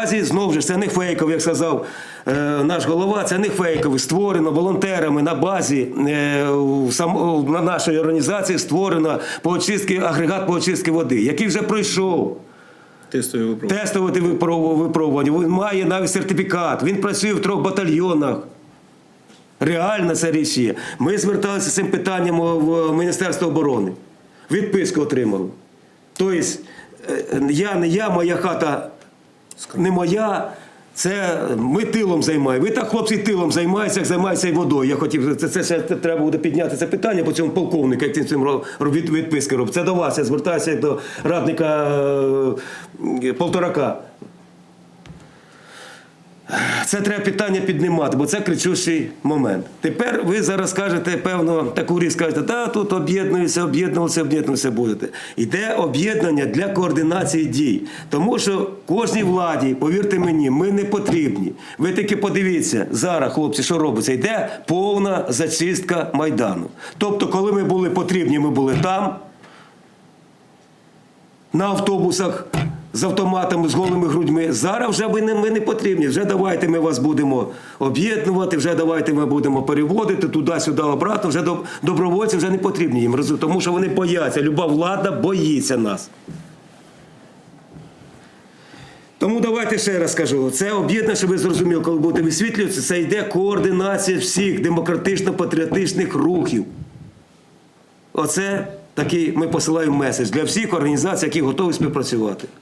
Наразі знову ж це не фейкові, як сказав е, наш голова. Це не фейкові. Створено волонтерами на базі е, на нашої організації створено по очистки, агрегат по очистки води, який вже пройшов Тестові випробування. випробування. Він має навіть сертифікат. Він працює в трьох батальйонах. Реально це річ є. Ми зверталися з цим питанням в Міністерство оборони. Відписку отримали. Тобто, е, я не я, моя хата не моя. Це ми тилом займаємо. Ви так, хлопці, тилом займаються, як займаються і водою. Я хотів, це, це ще треба буде підняти це питання по цьому полковнику, як цим від, відписки робить. Це до вас. Я звертаюся до радника е, полторака. Це треба питання піднімати, бо це кричущий момент. Тепер ви зараз скажете, певно, таку річ скажете, та тут об'єднуються, об'єднуватися, об'єднуватися будете. Йде об'єднання для координації дій. Тому що кожній владі, повірте мені, ми не потрібні. Ви таки подивіться зараз, хлопці, що робиться. Йде повна зачистка Майдану. Тобто, коли ми були потрібні, ми були там, на автобусах з автоматами, з голими грудьми. Зараз вже ви не, ми не потрібні. Вже давайте ми вас будемо об'єднувати, вже давайте ми будемо переводити туди-сюди, обратно. Вже доб- добровольці вже не потрібні їм. Тому що вони бояться. Люба влада боїться нас. Тому давайте ще раз скажу. Це об'єднання, щоб ви зрозуміли, коли будете висвітлюватися, це йде координація всіх демократично-патріотичних рухів. Оце такий ми посилаємо меседж для всіх організацій, які готові співпрацювати.